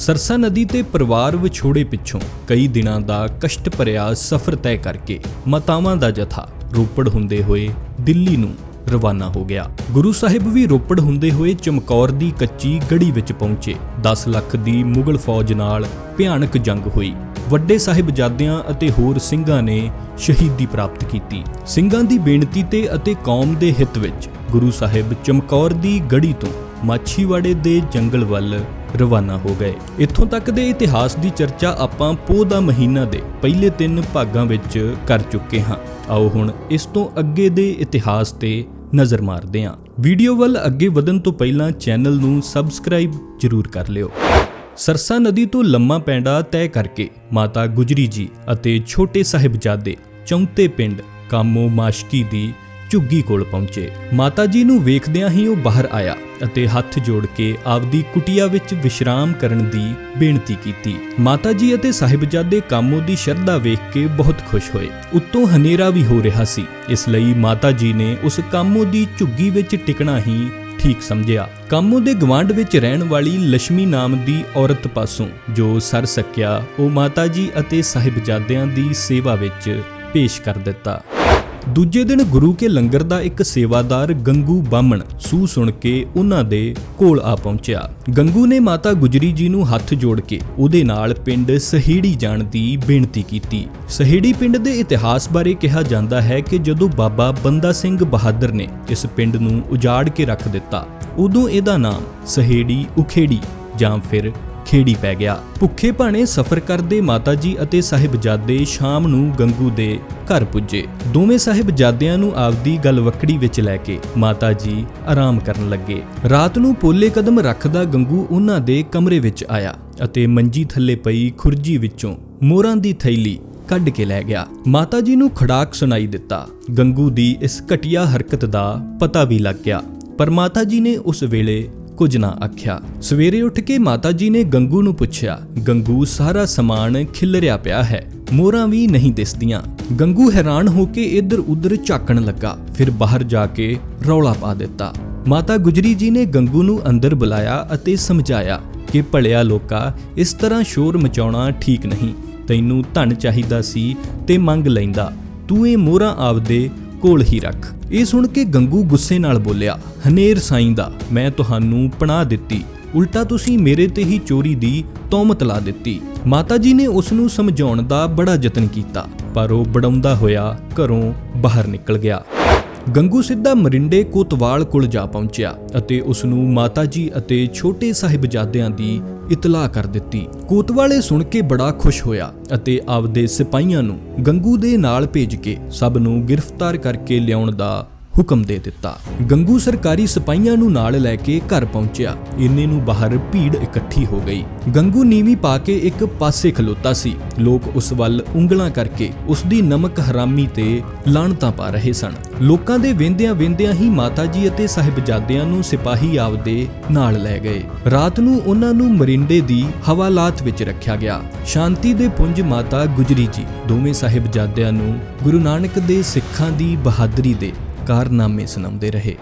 ਸਰਸਾ ਨਦੀ ਤੇ ਪਰਿਵਾਰ ਵਿਛੋੜੇ ਪਿੱਛੋਂ ਕਈ ਦਿਨਾਂ ਦਾ ਕਸ਼ਟ ਭਰਿਆ ਸਫ਼ਰ ਤੈਅ ਕਰਕੇ ਮਾਤਾਵਾਂ ਦਾ ਜਥਾ ਰੋਪੜ ਹੁੰਦੇ ਹੋਏ ਦਿੱਲੀ ਨੂੰ ਰਵਾਨਾ ਹੋ ਗਿਆ। ਗੁਰੂ ਸਾਹਿਬ ਵੀ ਰੋਪੜ ਹੁੰਦੇ ਹੋਏ ਚਮਕੌਰ ਦੀ ਕੱਚੀ ਗੜੀ ਵਿੱਚ ਪਹੁੰਚੇ। 10 ਲੱਖ ਦੀ ਮੁਗਲ ਫੌਜ ਨਾਲ ਭਿਆਨਕ ਜੰਗ ਹੋਈ। ਵੱਡੇ ਸਾਹਿਬਜ਼ਾਦਿਆਂ ਅਤੇ ਹੋਰ ਸਿੰਘਾਂ ਨੇ ਸ਼ਹੀਦੀ ਪ੍ਰਾਪਤ ਕੀਤੀ। ਸਿੰਘਾਂ ਦੀ ਬੇਨਤੀ ਤੇ ਅਤੇ ਕੌਮ ਦੇ ਹਿੱਤ ਵਿੱਚ ਗੁਰੂ ਸਾਹਿਬ ਚਮਕੌਰ ਦੀ ਗੜੀ ਤੋਂ ਮਾਛੀਵਾੜੇ ਦੇ ਜੰਗਲ ਵੱਲ ਰਵਾਨਾ ਹੋ ਗਏ। ਇੱਥੋਂ ਤੱਕ ਦੇ ਇਤਿਹਾਸ ਦੀ ਚਰਚਾ ਆਪਾਂ ਪੋਹ ਦਾ ਮਹੀਨਾ ਦੇ ਪਹਿਲੇ ਤਿੰਨ ਭਾਗਾਂ ਵਿੱਚ ਕਰ ਚੁੱਕੇ ਹਾਂ। ਆਓ ਹੁਣ ਇਸ ਤੋਂ ਅੱਗੇ ਦੇ ਇਤਿਹਾਸ ਤੇ ਨਜ਼ਰ ਮਾਰਦੇ ਹਾਂ। ਵੀਡੀਓ ਵੱਲ ਅੱਗੇ ਵਧਣ ਤੋਂ ਪਹਿਲਾਂ ਚੈਨਲ ਨੂੰ ਸਬਸਕ੍ਰਾਈਬ ਜ਼ਰੂਰ ਕਰ ਲਿਓ। ਸਰਸਾ ਨਦੀ ਤੋਂ ਲੰਮਾ ਪੈਂਡਾ ਤੈਅ ਕਰਕੇ ਮਾਤਾ ਗੁਜਰੀ ਜੀ ਅਤੇ ਛੋਟੇ ਸਾਹਿਬਜ਼ਾਦੇ ਚੌਂਤੇ ਪਿੰਡ ਕਾਮੋ ਮਾਸ਼ਕੀ ਦੀ ਝੁੱਗੀ ਕੋਲ ਪਹੁੰਚੇ। ਮਾਤਾ ਜੀ ਨੂੰ ਵੇਖਦਿਆਂ ਹੀ ਉਹ ਬਾਹਰ ਆਇਆ ਅਤੇ ਹੱਥ ਜੋੜ ਕੇ ਆਪਦੀ ਕੁਟੀਆ ਵਿੱਚ ਵਿਸ਼ਰਾਮ ਕਰਨ ਦੀ ਬੇਨਤੀ ਕੀਤੀ। ਮਾਤਾ ਜੀ ਅਤੇ ਸਾਹਿਬਜ਼ਾਦੇ ਕਾਮੋ ਦੀ ਸ਼ਰਧਾ ਵੇਖ ਕੇ ਬਹੁਤ ਖੁਸ਼ ਹੋਏ। ਉੱਤੋਂ ਹਨੇਰਾ ਵੀ ਹੋ ਰਿਹਾ ਸੀ। ਇਸ ਲਈ ਮਾਤਾ ਜੀ ਨੇ ਉਸ ਕਾਮੋ ਦੀ ਝੁੱਗੀ ਵਿੱਚ ਟਿਕਣਾ ਹੀ ਠੀਕ ਸਮਝਿਆ। ਕਾਮੋ ਦੇ ਗਵਾਂਡ ਵਿੱਚ ਰਹਿਣ ਵਾਲੀ ਲక్ష్ਮੀ ਨਾਮ ਦੀ ਔਰਤ ਪਾਸੋਂ ਜੋ ਸਰ ਸਕਿਆ, ਉਹ ਮਾਤਾ ਜੀ ਅਤੇ ਸਾਹਿਬਜ਼ਾਦਿਆਂ ਦੀ ਸੇਵਾ ਵਿੱਚ ਪੇਸ਼ ਕਰ ਦਿੱਤਾ। ਦੂਜੇ ਦਿਨ ਗੁਰੂ ਕੇ ਲੰਗਰ ਦਾ ਇੱਕ ਸੇਵਾਦਾਰ ਗੰਗੂ ਬਾਮਣ ਸੂ ਸੁਣ ਕੇ ਉਹਨਾਂ ਦੇ ਕੋਲ ਆ ਪਹੁੰਚਿਆ। ਗੰਗੂ ਨੇ ਮਾਤਾ ਗੁਜਰੀ ਜੀ ਨੂੰ ਹੱਥ ਜੋੜ ਕੇ ਉਹਦੇ ਨਾਲ ਪਿੰਡ ਸਹੀੜੀ ਜਾਣ ਦੀ ਬੇਨਤੀ ਕੀਤੀ। ਸਹੀੜੀ ਪਿੰਡ ਦੇ ਇਤਿਹਾਸ ਬਾਰੇ ਕਿਹਾ ਜਾਂਦਾ ਹੈ ਕਿ ਜਦੋਂ ਬਾਬਾ ਬੰਦਾ ਸਿੰਘ ਬਹਾਦਰ ਨੇ ਇਸ ਪਿੰਡ ਨੂੰ ਉਜਾੜ ਕੇ ਰੱਖ ਦਿੱਤਾ, ਉਦੋਂ ਇਹਦਾ ਨਾਮ ਸਹੀੜੀ, ਉਖੇੜੀ ਜਾਂ ਫਿਰ ਖੇੜੀ ਪੈ ਗਿਆ। ਭੁੱਖੇ ਭਾਣੇ ਸਫ਼ਰ ਕਰਦੇ ਮਾਤਾ ਜੀ ਅਤੇ ਸਾਹਿਬਜ਼ਾਦੇ ਸ਼ਾਮ ਨੂੰ ਗੰਗੂ ਦੇ ਘਰ ਪੁੱਜੇ। ਦੋਵੇਂ ਸਾਹਿਬਜ਼ਾਦਿਆਂ ਨੂੰ ਆਪਦੀ ਗਲਵਕੜੀ ਵਿੱਚ ਲੈ ਕੇ ਮਾਤਾ ਜੀ ਆਰਾਮ ਕਰਨ ਲੱਗੇ। ਰਾਤ ਨੂੰ ਪੋਲੇ ਕਦਮ ਰੱਖਦਾ ਗੰਗੂ ਉਹਨਾਂ ਦੇ ਕਮਰੇ ਵਿੱਚ ਆਇਆ ਅਤੇ ਮੰਜੀ ਥੱਲੇ ਪਈ ਖੁਰਜੀ ਵਿੱਚੋਂ ਮੋਰਾਂ ਦੀ ਥੈਲੀ ਕੱਢ ਕੇ ਲੈ ਗਿਆ। ਮਾਤਾ ਜੀ ਨੂੰ ਖੜਾਕ ਸੁਣਾਈ ਦਿੱਤਾ। ਗੰਗੂ ਦੀ ਇਸ ਘਟੀਆ ਹਰਕਤ ਦਾ ਪਤਾ ਵੀ ਲੱਗ ਗਿਆ। ਪਰ ਮਾਤਾ ਜੀ ਨੇ ਉਸ ਵੇਲੇ ਕੁਝ ਨਾ ਆਖਿਆ। ਸਵੇਰੇ ਉੱਠ ਕੇ ਮਾਤਾ ਜੀ ਨੇ ਗੰਗੂ ਨੂੰ ਪੁੱਛਿਆ, ਗੰਗੂ, ਸਾਰਾ ਸਮਾਨ ਖਿਲਰਿਆ ਪਿਆ ਹੈ, ਮੋਹਰਾਂ ਵੀ ਨਹੀਂ ਦਿਸਦੀਆਂ। ਗੰਗੂ ਹੈਰਾਨ ਹੋ ਕੇ ਇੱਧਰ ਉੱਧਰ ਝਾਕਣ ਲੱਗਾ, ਫਿਰ ਬਾਹਰ ਜਾ ਕੇ ਰੌਲਾ ਪਾ ਦਿੱਤਾ। ਮਾਤਾ ਗੁਜਰੀ ਜੀ ਨੇ ਗੰਗੂ ਨੂੰ ਅੰਦਰ ਬੁਲਾਇਆ ਅਤੇ ਸਮਝਾਇਆ ਕਿ ਭਲਿਆ ਲੋਕਾ, ਇਸ ਤਰ੍ਹਾਂ ਸ਼ੋਰ ਮਚਾਉਣਾ ਠੀਕ ਨਹੀਂ। ਤੈਨੂੰ ਧਨ ਚਾਹੀਦਾ ਸੀ ਤੇ ਮੰਗ ਲੈਂਦਾ। ਤੂੰ ਇਹ ਮੋਹਰਾਂ ਆਪਦੇ ਕੋਲ ਹੀ ਰੱਖ। ਇਹ ਸੁਣ ਕੇ ਗੰਗੂ ਗੁੱਸੇ ਨਾਲ ਬੋਲਿਆ, ਹਨੇਰ ਸਾਈਂ ਦਾ, ਮੈਂ ਤੁਹਾਨੂੰ ਪਨਾਹ ਦਿੱਤੀ। ਉਲਟਾ ਤੁਸੀਂ ਮੇਰੇ ਤੇ ਹੀ ਚੋਰੀ ਦੀ ਤੌਮਤ ਲਾ ਦਿੱਤੀ। ਮਾਤਾ ਜੀ ਨੇ ਉਸ ਨੂੰ ਸਮਝਾਉਣ ਦਾ ਬੜਾ ਯਤਨ ਕੀਤਾ, ਪਰ ਉਹ ਬੜਾਉਂਦਾ ਹੋਇਆ ਘਰੋਂ ਬਾਹਰ ਨਿਕਲ ਗਿਆ। ਗੰਗੂ ਸਿੱਧਾ ਮਰਿੰਡੇ ਕੋਤਵਾਲ ਕੋਲ ਜਾ ਪਹੁੰਚਿਆ ਅਤੇ ਉਸ ਨੂੰ ਮਾਤਾ ਜੀ ਅਤੇ ਛੋਟੇ ਸਾਹਿਬਜ਼ਾਦਿਆਂ ਦੀ ਇਤਲਾਹ ਕਰ ਦਿੱਤੀ। ਕੋਤਵਾਲੇ ਸੁਣ ਕੇ ਬੜਾ ਖੁਸ਼ ਹੋਇਆ ਅਤੇ ਆਪਦੇ ਸਿਪਾਹੀਆਂ ਨੂੰ ਗੰਗੂ ਦੇ ਨਾਲ ਭੇਜ ਕੇ ਸਭ ਨੂੰ ਗ੍ਰਿਫਤਾਰ ਕਰਕੇ ਲਿਆਉਣ ਦਾ ਹੁਕਮ ਦੇ ਦਿੱਤਾ। ਗੰਗੂ ਸਰਕਾਰੀ ਸਿਪਾਹੀਆਂ ਨੂੰ ਨਾਲ ਲੈ ਕੇ ਘਰ ਪਹੁੰਚਿਆ। ਇੰਨੇ ਨੂੰ ਬਾਹਰ ਭੀੜ ਇਕੱਠੀ ਹੋ ਗਈ। ਗੰਗੂ ਨੀਵੀਂ ਪਾ ਕੇ ਇੱਕ ਪਾਸੇ ਖਲੋਤਾ ਸੀ। ਲੋਕ ਉਸ ਵੱਲ ਉਂਗਲਾਂ ਕਰਕੇ ਉਸ ਦੀ ਨਮਕ ਹਰਾਮੀ ਤੇ ਲਾਣਤਾਂ ਪਾ ਰਹੇ ਸਨ। ਲੋਕਾਂ ਦੇ ਵੇਂਦਿਆਂ ਵੇਂਦਿਆਂ ਹੀ ਮਾਤਾ ਜੀ ਅਤੇ ਸਾਹਿਬਜ਼ਾਦਿਆਂ ਨੂੰ ਸਿਪਾਹੀ ਆਪਦੇ ਨਾਲ ਲੈ ਗਏ। ਰਾਤ ਨੂੰ ਉਹਨਾਂ ਨੂੰ ਮਰਿੰਡੇ ਦੀ ਹਵਾਲਾਤ ਵਿੱਚ ਰੱਖਿਆ ਗਿਆ। ਸ਼ਾਂਤੀ ਦੇ ਪੁੰਜ ਮਾਤਾ ਗੁਜਰੀ ਜੀ, ਦੋਵੇਂ ਸਾਹਿਬਜ਼ਾਦਿਆਂ ਨੂੰ ਗੁਰੂ ਨਾਨਕ ਦੇ ਸਿੱਖਾਂ ਦੀ ਬਹਾਦਰੀ ਦੇ ਕਾਰਨਾਮੇ ਸੁਣਾਉਂਦੇ ਰਹੇ।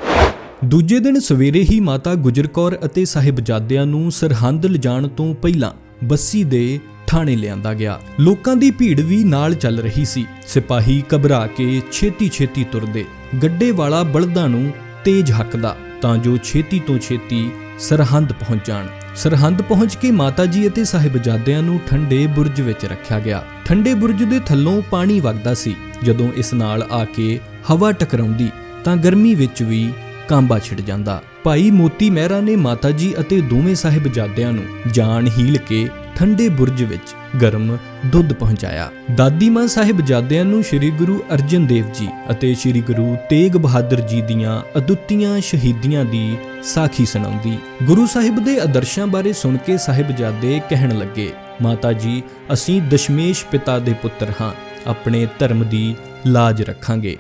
ਦੂਜੇ ਦਿਨ ਸਵੇਰੇ ਹੀ ਮਾਤਾ ਗੁਜਰ ਕੌਰ ਅਤੇ ਸਾਹਿਬਜ਼ਾਦਿਆਂ ਨੂੰ ਸਰਹੰਦ ਲਿਜਾਣ ਤੋਂ ਪਹਿਲਾਂ ਬੱਸੀ ਦੇ ਥਾਣੇ ਲਿਆਂਦਾ ਗਿਆ। ਲੋਕਾਂ ਦੀ ਭੀੜ ਵੀ ਨਾਲ ਚੱਲ ਰਹੀ ਸੀ। ਸਿਪਾਹੀ ਘਬਰਾ ਕੇ ਛੇਤੀ-ਛੇਤੀ ਤੁਰਦੇ। ਗੱਡੇ ਵਾਲਾ ਬਲਦਾਂ ਨੂੰ ਤੇਜ਼ ਹੱਕਦਾ ਤਾਂ ਜੋ ਛੇਤੀ ਤੋਂ ਛੇਤੀ ਸਰਹੰਦ ਪਹੁੰਚ ਜਾਣ। ਸਰਹੰਦ ਪਹੁੰਚ ਕੇ ਮਾਤਾ ਜੀ ਅਤੇ ਸਾਹਿਬਜ਼ਾਦਿਆਂ ਨੂੰ ਠੰਡੇ ਬੁਰਜ ਵਿੱਚ ਰੱਖਿਆ ਗਿਆ। ਠੰਡੇ ਬੁਰਜ ਦੇ ਥੱਲੋਂ ਪਾਣੀ ਵਗਦਾ ਸੀ। ਜਦੋਂ ਇਸ ਨਾਲ ਆ ਕੇ ਹਵਾ ਟਕਰਾਉਂਦੀ, ਤਾਂ ਗਰਮੀ ਵਿੱਚ ਵੀ ਕਾਂਬਾ ਛਿੜ ਜਾਂਦਾ। ਭਾਈ ਮੋਤੀ ਮਹਿਰਾ ਨੇ ਮਾਤਾ ਜੀ ਅਤੇ ਦੋਵੇਂ ਸਾਹਿਬਜ਼ਾਦਿਆਂ ਨੂੰ ਜਾਨ ਹੀਲ ਕੇ ਠੰਡੇ ਬੁਰਜ ਵਿੱਚ ਗਰਮ ਦੁੱਧ ਪਹੁੰਚਾਇਆ। ਦਾਦੀ ਮਾਂ ਸਾਹਿਬਜ਼ਾਦਿਆਂ ਨੂੰ ਸ੍ਰੀ ਗੁਰੂ ਅਰਜਨ ਦੇਵ ਜੀ ਅਤੇ ਸ੍ਰੀ ਗੁਰੂ ਤੇਗ ਬਹਾਦਰ ਜੀ ਦੀਆਂ ਅਦੁੱਤੀਆਂ ਸ਼ਹੀਦੀਆਂ ਦੀ ਸਾਖੀ ਸੁਣਾਉਂਦੀ। ਗੁਰੂ ਸਾਹਿਬ ਦੇ ਆਦਰਸ਼ਾਂ ਬਾਰੇ ਸੁਣ ਕੇ ਸਾਹਿਬਜ਼ਾਦੇ ਕਹਿਣ ਲੱਗੇ, ਮਾਤਾ ਜੀ, ਅਸੀਂ ਦਸ਼ਮੇਸ਼ ਪਿਤਾ ਦੇ ਪੁੱਤਰ ਹਾਂ, ਆਪਣੇ ਧਰਮ ਦੀ ਲਾਜ ਰੱਖਾਂਗੇ।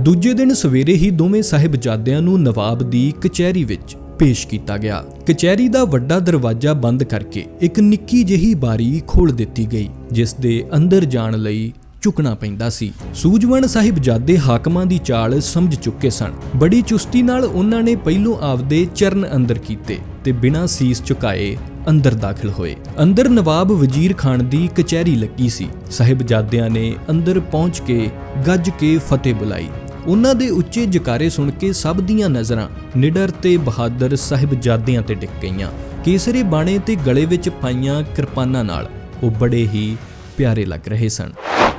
ਦੂਜੇ ਦਿਨ ਸਵੇਰੇ ਹੀ ਦੋਵੇਂ ਸਾਹਿਬਜ਼ਾਦਿਆਂ ਨੂੰ ਨਵਾਬ ਦੀ ਕਚਹਿਰੀ ਵਿੱਚ ਪੇਸ਼ ਕੀਤਾ ਗਿਆ। ਕਚਹਿਰੀ ਦਾ ਵੱਡਾ ਦਰਵਾਜ਼ਾ ਬੰਦ ਕਰਕੇ ਇੱਕ ਨਿੱਕੀ ਜਿਹੀ ਬਾਰੀ ਖੋਲ ਦਿੱਤੀ ਗਈ, ਜਿਸ ਦੇ ਅੰਦਰ ਜਾਣ ਲਈ ਝੁਕਣਾ ਪੈਂਦਾ ਸੀ। ਸੂਝਵਾਨ ਸਾਹਿਬਜ਼ਾਦੇ ਹਾਕਮਾਂ ਦੀ ਚਾਲ ਸਮਝ ਚੁੱਕੇ ਸਨ। ਬੜੀ ਚੁਸਤੀ ਨਾਲ ਉਹਨਾਂ ਨੇ ਪਹਿਲੋਂ ਆਪਦੇ ਚਰਨ ਅੰਦਰ ਕੀਤੇ ਤੇ ਬਿਨਾਂ ਸੀਸ ਝੁਕਾਏ ਅੰਦਰ ਦਾਖਲ ਹੋਏ। ਅੰਦਰ ਨਵਾਬ ਵਜ਼ੀਰ ਖਾਨ ਦੀ ਕਚਹਿਰੀ ਲੱਗੀ ਸੀ। ਸਾਹਿਬਜ਼ਾਦਿਆਂ ਨੇ ਅੰਦਰ ਪਹੁੰਚ ਕੇ ਗੱਜ ਕੇ ਫਤਿਹ ਬੁਲਾਈ। ਉਹਨਾਂ ਦੇ ਉੱਚੇ ਜਕਾਰੇ ਸੁਣ ਕੇ ਸਭ ਦੀਆਂ ਨਜ਼ਰਾਂ ਨਿਡਰ ਤੇ ਬਹਾਦਰ ਸਾਹਿਬਜ਼ਾਦਿਆਂ ਤੇ ਟਿਕ ਗਈਆਂ। ਕੇਸਰੇ ਬਾਣੇ ਤੇ ਗਲੇ ਵਿੱਚ ਪਾਈਆਂ ਕਿਰਪਾਨਾਂ ਨਾਲ ਉਹ ਬੜੇ ਹੀ ਪਿਆਰੇ ਲੱਗ ਰਹੇ ਸਨ।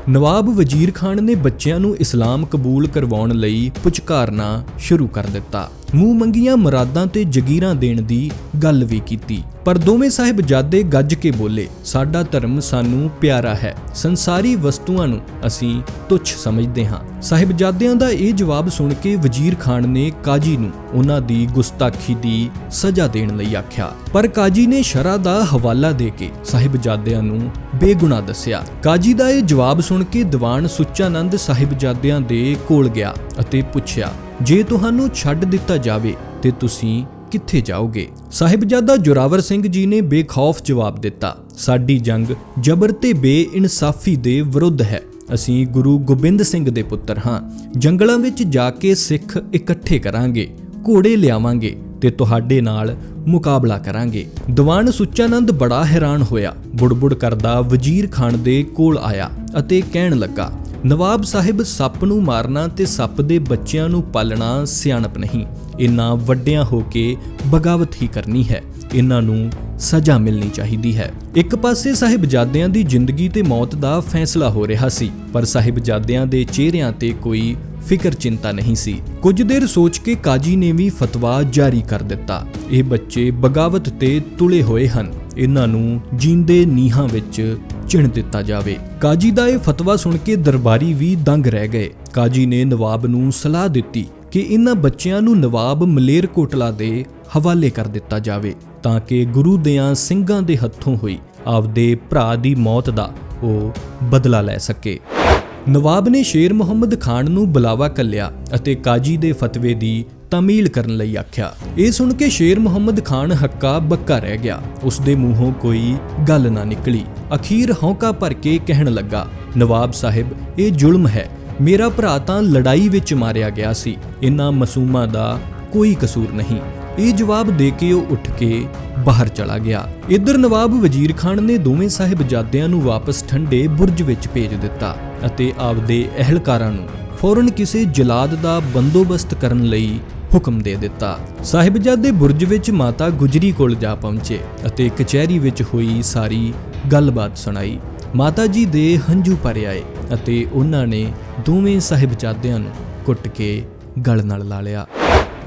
ਨਵਾਬ ਵਜ਼ੀਰ ਖਾਨ ਨੇ ਬੱਚਿਆਂ ਨੂੰ ਇਸਲਾਮ ਕਬੂਲ ਕਰਵਾਉਣ ਲਈ ਪੁਚਕਾਰਨਾ ਸ਼ੁਰੂ ਕਰ ਦਿੱਤਾ। ਮੂੰਹ ਮੰਗੀਆਂ ਮੁਰਾਦਾਂ ਤੇ ਜਗੀਰਾਂ ਦੇਣ ਦੀ ਗੱਲ ਵੀ ਕੀਤੀ। ਪਰ ਦੋਵੇਂ ਸਾਹਿਬਜ਼ਾਦੇ ਗੱਜ ਕੇ ਬੋਲੇ, ਸਾਡਾ ਧਰਮ ਸਾਨੂੰ ਪਿਆਰਾ ਹੈ। ਸੰਸਾਰੀ ਵਸਤੂਆਂ ਨੂੰ ਅਸੀਂ ਤੁੱਛ ਸਮਝਦੇ ਹਾਂ। ਸਾਹਿਬਜ਼ਾਦਿਆਂ ਦਾ ਇਹ ਜਵਾਬ ਸੁਣ ਕੇ ਵਜ਼ੀਰ ਖਾਨ ਨੇ ਕਾਜੀ ਨੂੰ ਉਹਨਾਂ ਦੀ ਗੁਸਤਾਖੀ ਦੀ ਸਜ਼ਾ ਦੇਣ ਲਈ ਆਖਿਆ। ਪਰ ਕਾਜੀ ਨੇ ਸ਼ਰਾ ਦਾ ਹਵਾਲਾ ਦੇ ਕੇ ਸਾਹਿਬਜ਼ਾਦਿਆਂ ਨੂੰ ਬੇਗੁਨਾਹ ਦੱਸਿਆ। ਕਾਜੀ ਦਾ ਇਹ ਜਵਾਬ ਸੁਣ ਕੇ ਦੀਵਾਨ ਸੁੱਚਾਨੰਦ ਸਾਹਿਬਜ਼ਾਦਿਆਂ ਦੇ ਕੋਲ ਗਿਆ ਅਤੇ ਪੁੱਛਿਆ ਜੇ ਤੁਹਾਨੂੰ ਛੱਡ ਦਿੱਤਾ ਜਾਵੇ, ਤੇ ਤੁਸੀਂ ਕਿੱਥੇ ਜਾਓਗੇ? ਸਾਹਿਬਜ਼ਾਦਾ ਜੋਰਾਵਰ ਸਿੰਘ ਜੀ ਨੇ ਬੇਖੌਫ ਜਵਾਬ ਦਿੱਤਾ, ਸਾਡੀ ਜੰਗ ਜਬਰ ਤੇ ਬੇਇਨਸਾਫੀ ਦੇ ਵਿਰੁੱਧ ਹੈ। ਅਸੀਂ ਗੁਰੂ ਗੋਬਿੰਦ ਸਿੰਘ ਦੇ ਪੁੱਤਰ ਹਾਂ। ਜੰਗਲਾਂ ਵਿੱਚ ਜਾ ਕੇ ਸਿੱਖ ਇਕੱਠੇ ਕਰਾਂਗੇ, ਘੋੜੇ ਲਿਆਵਾਂਗੇ ਤੇ ਤੁਹਾਡੇ ਨਾਲ ਮੁਕਾਬਲਾ ਕਰਾਂਗੇ। ਦੀਵਾਨ ਸੁੱਚਾਨੰਦ ਬੜਾ ਹੈਰਾਨ ਹੋਇਆ। ਬੁੜਬੁੜ ਕਰਦਾ ਵਜ਼ੀਰ ਖਾਨ ਦੇ ਕੋਲ ਆਇਆ ਅਤੇ ਕਹਿਣ ਲੱਗਾ ਨਵਾਬ ਸਾਹਿਬ ਸੱਪ ਨੂੰ ਮਾਰਨਾ ਤੇ ਸੱਪ ਦੇ ਬੱਚਿਆਂ ਨੂੰ ਪਾਲਣਾ ਸਿਆਣਪ ਨਹੀਂ। ਇਨ੍ਹਾਂ ਵੱਡਿਆਂ ਹੋ ਕੇ ਬਗਾਵਤ ਹੀ ਕਰਨੀ ਹੈ। ਇਹਨਾਂ ਨੂੰ ਸਜ਼ਾ ਮਿਲਣੀ ਚਾਹੀਦੀ ਹੈ। ਇੱਕ ਪਾਸੇ ਸਾਹਿਬਜ਼ਾਦਿਆਂ ਦੀ ਜ਼ਿੰਦਗੀ ਤੇ ਮੌਤ ਦਾ ਫੈਸਲਾ ਹੋ ਰਿਹਾ ਸੀ, ਪਰ ਸਾਹਿਬਜ਼ਾਦਿਆਂ ਦੇ ਚਿਹਰਿਆਂ ਤੇ ਕੋਈ ਫਿਕਰ ਚਿੰਤਾ ਨਹੀਂ ਸੀ। ਕੁਝ ਦੇਰ ਸੋਚ ਕੇ ਕਾਜੀ ਨੇ ਵੀ ਫਤਵਾ ਜਾਰੀ ਕਰ ਦਿੱਤਾ। ਇਹ ਬੱਚੇ ਬਗਾਵਤ ਤੇ ਤੁਲੇ ਹੋਏ ਹਨ। ਇਹਨਾਂ ਨੂੰ ਜੀਂਦੇ ਨੀਹਾਂ ਵਿੱਚ ਚਿਣ ਦਿੱਤਾ ਜਾਵੇ। ਕਾਜੀ ਦਾ ਇਹ ਫਤਵਾ ਸੁਣ ਕੇ ਦਰਬਾਰੀ ਵੀ ਦੰਗ ਰਹਿ ਗਏ। ਕਾਜੀ ਨੇ ਨਵਾਬ ਨੂੰ ਸਲਾਹ ਦਿੱਤੀ ਕਿ ਇਹਨਾਂ ਬੱਚਿਆਂ ਨੂੰ ਨਵਾਬ ਮਲੇਰਕੋਟਲਾ ਦੇ ਹਵਾਲੇ ਕਰ ਦਿੱਤਾ ਜਾਵੇ, ਤਾਂ ਕਿ ਗੁਰੂ ਦਿਆਂ ਸਿੰਘਾਂ ਦੇ ਹੱਥੋਂ ਹੋਈ ਆਪਦੇ ਭਰਾ ਦੀ ਮੌਤ ਦਾ ਉਹ ਬਦਲਾ ਲੈ ਸਕੇ। ਨਵਾਬ ਨੇ ਸ਼ੇਰ ਮੁਹੰਮਦ ਖਾਨ ਨੂੰ ਬੁਲਾਵਾ ਕੱਲਿਆ ਅਤੇ ਕਾਜੀ ਦੇ ਫਤਵੇ ਦੀ ਤਾਮੀਲ ਕਰਨ ਲਈ ਆਖਿਆ। ਇਹ ਸੁਣ ਕੇ ਸ਼ੇਰ ਮੁਹੰਮਦ ਖਾਨ ਹੱਕਾ ਬੱਕਾ ਰਹਿ ਗਿਆ। ਉਸ ਦੇ ਮੂੰਹੋਂ ਕੋਈ ਗੱਲ ਨਾ ਨਿਕਲੀ। ਅਖੀਰ ਹੌਂਕਾ ਭਰ ਕੇ ਕਹਿਣ ਲੱਗਾ, ਨਵਾਬ ਸਾਹਿਬ, ਇਹ ਜ਼ੁਲਮ ਹੈ। ਮੇਰਾ ਭਰਾ ਤਾਂ ਲੜਾਈ ਵਿੱਚ ਮਾਰਿਆ ਗਿਆ ਸੀ। ਇਨ੍ਹਾਂ ਮਾਸੂਮਾਂ ਦਾ ਕੋਈ ਕਸੂਰ ਨਹੀਂ। ਇਹ ਜਵਾਬ ਦੇ ਕੇ ਉਹ ਉੱਠ ਕੇ ਬਾਹਰ ਚਲਾ ਗਿਆ। ਇੱਧਰ ਨਵਾਬ ਵਜ਼ੀਰ ਖਾਨ ਨੇ ਦੋਵੇਂ ਸਾਹਿਬਜ਼ਾਦਿਆਂ ਨੂੰ ਵਾਪਸ ਠੰਡੇ ਬੁਰਜ ਵਿੱਚ ਭੇਜ ਦਿੱਤਾ ਅਤੇ ਆਪਦੇ ਅਹਿਲਕਾਰਾਂ ਨੂੰ ਫੌਰਨ ਕਿਸੇ ਜਲਾਦ ਦਾ ਬੰਦੋਬਸਤ ਕਰਨ ਲਈ ਹੁਕਮ ਦੇ ਦਿੱਤਾ। ਸਾਹਿਬਜ਼ਾਦੇ ਬੁਰਜ ਵਿੱਚ ਮਾਤਾ ਗੁਜਰੀ ਕੋਲ ਜਾ ਪਹੁੰਚੇ ਅਤੇ ਕਚਹਿਰੀ ਵਿੱਚ ਹੋਈ ਸਾਰੀ ਗੱਲਬਾਤ ਸੁਣਾਈ। ਮਾਤਾ ਜੀ ਦੇ ਹੰਝੂ ਭਰ ਆਏ ਅਤੇ ਉਹਨਾਂ ਨੇ ਦੋਵੇਂ ਸਾਹਿਬਜ਼ਾਦਿਆਂ ਨੂੰ ਕੁੱਟ ਕੇ ਗਲ ਨਾਲ ਲਾ ਲਿਆ।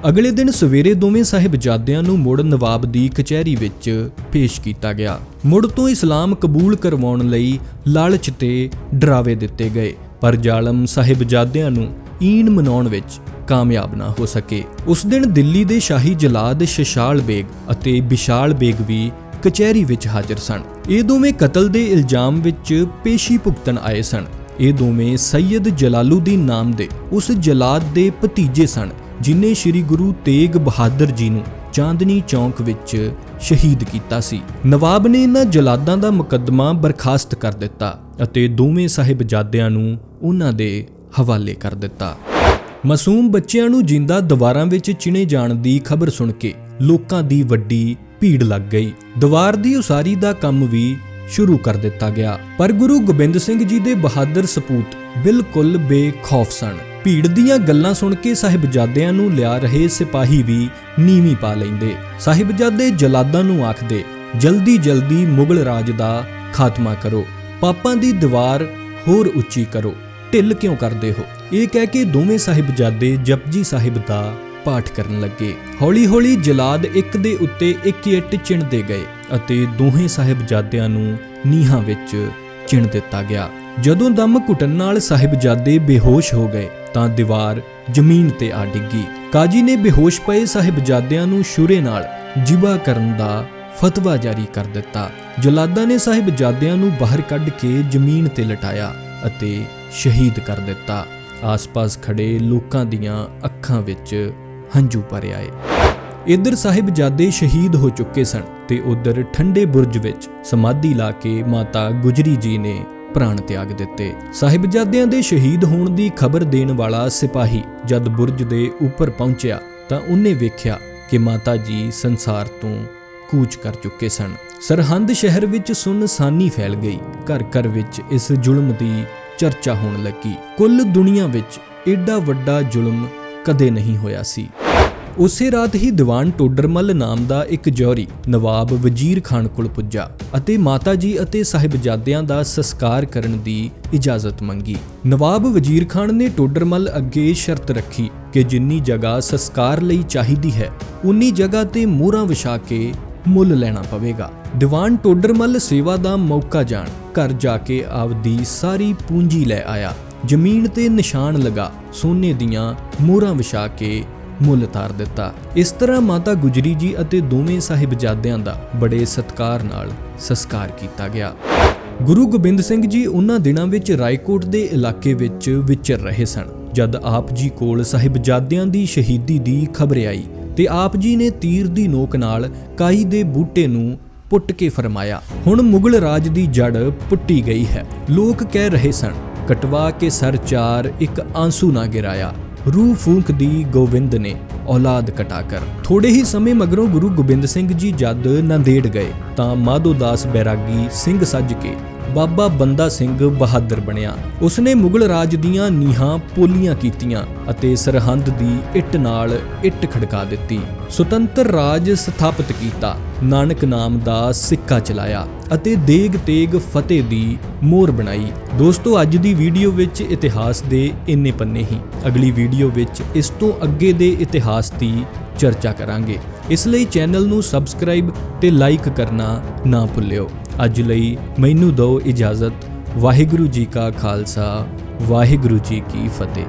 ਅਗਲੇ ਦਿਨ ਸਵੇਰੇ ਦੋਵੇਂ ਸਾਹਿਬਜ਼ਾਦਿਆਂ ਨੂੰ ਮੁੜ ਨਵਾਬ ਦੀ ਕਚਹਿਰੀ ਵਿੱਚ ਪੇਸ਼ ਕੀਤਾ ਗਿਆ। ਮੁੜ ਤੋਂ ਇਸਲਾਮ ਕਬੂਲ ਕਰਵਾਉਣ ਲਈ ਲਾਲਚ ਤੇ ਡਰਾਵੇ ਦਿੱਤੇ ਗਏ। ਪਰ ਜ਼ਾਲਮ ਸਾਹਿਬਜ਼ਾਦਿਆਂ ਨੂੰ ਈਨ ਮਨਾਉਣ ਵਿੱਚ ਕਾਮਯਾਬ ਨਾ ਹੋ ਸਕੇ। ਉਸ ਦਿਨ ਦਿੱਲੀ ਦੇ ਸ਼ਾਹੀ ਜਲਾਦ ਸ਼ਸ਼ਾਲ ਬੇਗ ਅਤੇ ਵਿਸ਼ਾਲ ਬੇਗ ਵੀ ਕਚਹਿਰੀ ਵਿੱਚ ਹਾਜ਼ਰ ਸਨ। ਇਹ ਦੋਵੇਂ ਕਤਲ ਦੇ ਇਲਜ਼ਾਮ ਵਿੱਚ ਪੇਸ਼ੀ ਭੁਗਤਣ ਆਏ ਸਨ। ਇਹ ਦੋਵੇਂ ਸੈਯਦ ਜਲਾਲੂਦੀਨ ਨਾਮ ਦੇ ਉਸ ਜਲਾਦ ਦੇ ਭਤੀਜੇ ਸਨ, ਜਿਨੇ ਸ੍ਰੀ ਗੁਰੂ ਤੇਗ ਬਹਾਦਰ ਜੀ ਨੂੰ ਚਾਂਦਨੀ ਚੌਂਕ ਵਿੱਚ ਸ਼ਹੀਦ ਕੀਤਾ ਸੀ। ਨਵਾਬ ਨੇ ਇਹਨਾਂ ਜਲਾਦਾਂ ਦਾ ਮੁਕੱਦਮਾ ਬਰਖਾਸਤ ਕਰ ਦਿੱਤਾ ਅਤੇ ਦੋਵੇਂ ਸਾਹਿਬਜ਼ਾਦਿਆਂ ਨੂੰ ਉਹਨਾਂ ਦੇ ਹਵਾਲੇ ਕਰ ਦਿੱਤਾ। ਮਾਸੂਮ ਬੱਚਿਆਂ ਨੂੰ ਜਿੰਦਾ ਦੀਵਾਰਾਂ ਵਿੱਚ ਚਿਣੇ ਜਾਣ ਦੀ ਖਬਰ ਸੁਣ ਕੇ ਲੋਕਾਂ ਦੀ ਵੱਡੀ ਭੀੜ ਲੱਗ ਗਈ। ਦੀਵਾਰ ਦੀ ਉਸਾਰੀ ਦਾ ਕੰਮ ਵੀ ਸ਼ੁਰੂ ਕਰ ਦਿੱਤਾ ਗਿਆ। ਪਰ ਗੁਰੂ ਗੋਬਿੰਦ ਸਿੰਘ ਜੀ ਦੇ ਬਹਾਦਰ ਸਪੂਤ ਬਿਲਕੁਲ ਬੇਖੌਫ ਸਨ। ਭੀੜ ਦੀਆਂ ਗੱਲਾਂ ਸੁਣ ਕੇ ਸਾਹਿਬਜ਼ਾਦਿਆਂ ਨੂੰ ਲਿਆ ਰਹੇ ਸਿਪਾਹੀ ਵੀ ਨੀਵੀਂ ਪਾ ਲੈਂਦੇ। ਸਾਹਿਬਜ਼ਾਦੇ ਜਲਾਦਾਂ ਨੂੰ ਆਖਦੇ, ਜਲਦੀ ਜਲਦੀ ਮੁਗਲ ਰਾਜ ਦਾ ਖਾਤਮਾ ਕਰੋ। ਪਾਪਾਂ ਦੀ ਦੀਵਾਰ ਹੋਰ ਉੱਚੀ ਕਰੋ। ਢਿੱਲ ਕਿਉਂ ਕਰਦੇ ਹੋ? ਇਹ ਕਹਿ ਕੇ ਦੋਵੇਂ ਸਾਹਿਬਜ਼ਾਦੇ ਜਪਜੀ ਸਾਹਿਬ ਦਾ ਪਾਠ ਕਰਨ ਲੱਗੇ। ਹੌਲੀ-ਹੌਲੀ ਜਲਾਦ ਇੱਕ ਦੇ ਉੱਤੇ ਇੱਕ ਇੱਟ ਚਿਣਦੇ ਗਏ ਅਤੇ ਦੋਹੇ ਸਾਹਿਬਜ਼ਾਦਿਆਂ ਨੂੰ ਨੀਹਾਂ ਵਿੱਚ ਚਿਣ ਦਿੱਤਾ ਗਿਆ। ਜਦੋਂ ਦਮ ਘੁੱਟਣ ਨਾਲ ਸਾਹਿਬਜ਼ਾਦੇ ਬੇਹੋਸ਼ ਹੋ ਗਏ ਤਾਂ ਦੀਵਾਰ ਜ਼ਮੀਨ ਤੇ ਆ ਡਿੱਗੀ। ਕਾਜੀ ਨੇ ਬੇਹੋਸ਼ ਪਏ ਸਾਹਿਬਜ਼ਾਦਿਆਂ ਨੂੰ ਸ਼ੁਰੇ ਨਾਲ ਜਿਬਾ ਕਰਨ ਦਾ ਫਤਵਾ ਜਾਰੀ ਕਰ ਦਿੱਤਾ। ਜਲਾਦਾਂ ਨੇ ਸਾਹਿਬਜ਼ਾਦਿਆਂ ਨੂੰ ਬਾਹਰ ਕੱਢ ਕੇ ਜ਼ਮੀਨ ਤੇ ਲਟਾਇਆ ਅਤੇ ਸ਼ਹੀਦ ਕਰ ਦਿੱਤਾ। ਆਸ-ਪਾਸ ਖੜੇ ਲੋਕਾਂ ਦੀਆਂ ਅੱਖਾਂ ਵਿੱਚ ਹੰਝੂ ਭਰ ਆਏ। ਇੱਧਰ ਸਾਹਿਬਜ਼ਾਦੇ ਸ਼ਹੀਦ ਹੋ ਚੁੱਕੇ ਸਨ ਤੇ ਉਧਰ ਠੰਡੇ ਬੁਰਜ ਵਿੱਚ ਸਮਾਧੀ ਲਾ ਕੇ ਮਾਤਾ ਗੁਜਰੀ ਜੀ ਨੇ ਪ੍ਰਾਣ ਤਿਆਗ ਦਿੱਤੇ। ਸਾਹਿਬਜ਼ਾਦਿਆਂ ਦੇ ਸ਼ਹੀਦ ਹੋਣ ਦੀ ਖਬਰ ਦੇਣ ਵਾਲਾ ਸਿਪਾਹੀ ਜਦ ਬੁਰਜ ਦੇ ਉੱਪਰ ਪਹੁੰਚਿਆ ਤਾਂ ਉਹਨੇ ਵੇਖਿਆ ਕਿ ਮਾਤਾ ਜੀ ਸੰਸਾਰ ਤੋਂ ਕੂਚ ਕਰ ਚੁੱਕੇ ਸਨ। ਸਰਹੰਦ ਸ਼ਹਿਰ ਵਿੱਚ ਸੁੰਨਸਾਨੀ ਫੈਲ ਗਈ। ਘਰ ਘਰ ਵਿੱਚ ਇਸ ਜ਼ੁਲਮ ਦੀ ਚਰਚਾ ਹੋਣ ਲੱਗੀ। ਕੁੱਲ ਦੁਨੀਆ ਵਿੱਚ ਏਡਾ ਵੱਡਾ ਜ਼ੁਲਮ ਕਦੇ ਨਹੀਂ ਹੋਇਆ ਸੀ। ਉਸੇ ਰਾਤ ਹੀ ਦੀਵਾਨ ਟੋਡਰਮਲ ਨਾਮ ਦਾ ਇੱਕ ਜੌਹਰੀ ਨਵਾਬ ਵਜ਼ੀਰ ਖਾਨ ਕੋਲ ਪੁੱਜਾ ਅਤੇ ਮਾਤਾ ਜੀ ਅਤੇ ਸਾਹਿਬਜ਼ਾਦਿਆਂ ਦਾ ਸੰਸਕਾਰ ਕਰਨ ਦੀ ਇਜਾਜ਼ਤ ਮੰਗੀ। ਨਵਾਬ ਵਜ਼ੀਰ ਖਾਨ ਨੇ ਟੋਡਰਮਲ ਅੱਗੇ ਸ਼ਰਤ ਰੱਖੀ ਕਿ ਜਿੰਨੀ ਜਗ੍ਹਾ ਸੰਸਕਾਰ ਲਈ ਚਾਹੀਦੀ ਹੈ, ਉਨੀ ਜਗ੍ਹਾ ਤੇ ਮੋਹਰਾਂ ਵਿਛਾ ਕੇ ਮੁੱਲ ਲੈਣਾ ਪਵੇਗਾ। ਦੀਵਾਨ ਟੋਡਰਮਲ ਸੇਵਾ ਦਾ ਮੌਕਾ ਜਾਣ, ਘਰ ਜਾ ਕੇ ਆਪਦੀ ਸਾਰੀ ਪੂੰਜੀ ਲੈ ਆਇਆ। ਜ਼ਮੀਨ ਤੇ ਨਿਸ਼ਾਨ ਲਗਾ, ਸੋਨੇ ਦੀਆਂ ਮੋਹਰਾਂ ਵਿਛਾ ਕੇ ਮੁੱਲ ਤਾਰ ਦਿੱਤਾ। ਇਸ ਤਰ੍ਹਾਂ ਮਾਤਾ ਗੁਜਰੀ ਜੀ ਅਤੇ ਦੋਵੇਂ ਸਾਹਿਬਜ਼ਾਦਿਆਂ ਦਾ ਬੜੇ ਸਤਕਾਰ ਨਾਲ ਸੰਸਕਾਰ ਕੀਤਾ ਗਿਆ। ਗੁਰੂ ਗੋਬਿੰਦ ਸਿੰਘ ਜੀ ਉਹਨਾਂ ਦਿਨਾਂ ਵਿੱਚ ਰਾਏਕੋਟ ਦੇ ਇਲਾਕੇ ਵਿੱਚ ਵਿਚਰ ਰਹੇ ਸਨ। ਜਦ ਆਪ ਜੀ ਕੋਲ ਸਾਹਿਬਜ਼ਾਦਿਆਂ ਦੀ ਸ਼ਹੀਦੀ ਦੀ ਖਬਰ ਆਈ ਤੇ ਆਪ ਜੀ ਨੇ ਤੀਰ ਦੀ ਨੋਕ ਨਾਲ ਕਾਈ ਦੇ ਬੂਟੇ ਨੂੰ ਪੁੱਟ ਕੇ ਫਰਮਾਇਆ, ਹੁਣ ਮੁਗਲ ਰਾਜ ਦੀ ਜੜ ਪੁੱਟੀ ਗਈ ਹੈ। ਲੋਕ ਕਹਿ ਰਹੇ ਸਨ, ਕਟਵਾ ਕੇ ਸਰ ਚਾਰ ਇੱਕ ਆਂਸੂ ਨਾ ਗਿਰਾਇਆ। ਰੂਹ ਫੂਕ ਦੀ ਗੋਬਿੰਦ ਨੇ ਔਲਾਦ ਕਟਾ ਕਰ। ਥੋੜੇ ਹੀ ਸਮੇਂ ਮਗਰੋਂ ਗੁਰੂ ਗੋਬਿੰਦ ਸਿੰਘ ਜੀ ਜਦ ਨੰਦੇੜ ਗਏ, ਤਾਂ ਮਾਧੋ ਦਾਸ ਬੈਰਾਗੀ ਸਿੰਘ ਸੱਜ ਕੇ ਬਾਬਾ ਬੰਦਾ ਸਿੰਘ ਬਹਾਦਰ ਬਣਿਆ। ਉਸਨੇ ਮੁਗਲ ਰਾਜ ਦੀਆਂ ਨੀਹਾਂ ਪੋਲੀਆਂ ਕੀਤੀਆਂ ਅਤੇ ਸਰਹੰਦ ਦੀ ਇੱਟ ਨਾਲ ਇੱਟ ਖੜਕਾ ਦਿੱਤੀ। ਸੁਤੰਤਰ ਰਾਜ ਸਥਾਪਿਤ ਕੀਤਾ। ਨਾਨਕ ਨਾਮ ਦਾ ਸਿੱਕਾ ਚਲਾਇਆ ਅਤੇ ਦੇਗ ਤੇਗ ਫਤਿਹ ਦੀ ਮੋਹਰ ਬਣਾਈ। ਦੋਸਤੋ, ਅੱਜ ਦੀ ਵੀਡੀਓ ਵਿੱਚ ਇਤਿਹਾਸ ਦੇ ਇੰਨੇ ਪੰਨੇ ਹੀ। ਅਗਲੀ ਵੀਡੀਓ ਵਿੱਚ ਇਸ ਤੋਂ ਅੱਗੇ ਦੇ ਇਤਿਹਾਸ ਦੀ ਚਰਚਾ ਕਰਾਂਗੇ। ਇਸ ਲਈ ਚੈਨਲ ਨੂੰ ਸਬਸਕ੍ਰਾਈਬ ਤੇ ਲਾਈਕ ਕਰਨਾ ਨਾ ਭੁੱਲਿਓ। ਅੱਜ ਲਈ ਮੈਨੂੰ ਦਿਓ ਇਜਾਜ਼ਤ। ਵਾਹਿਗੁਰੂ ਜੀ ਕਾ ਖਾਲਸਾ, ਵਾਹਿਗੁਰੂ ਜੀ ਕੀ ਫਤਿਹ।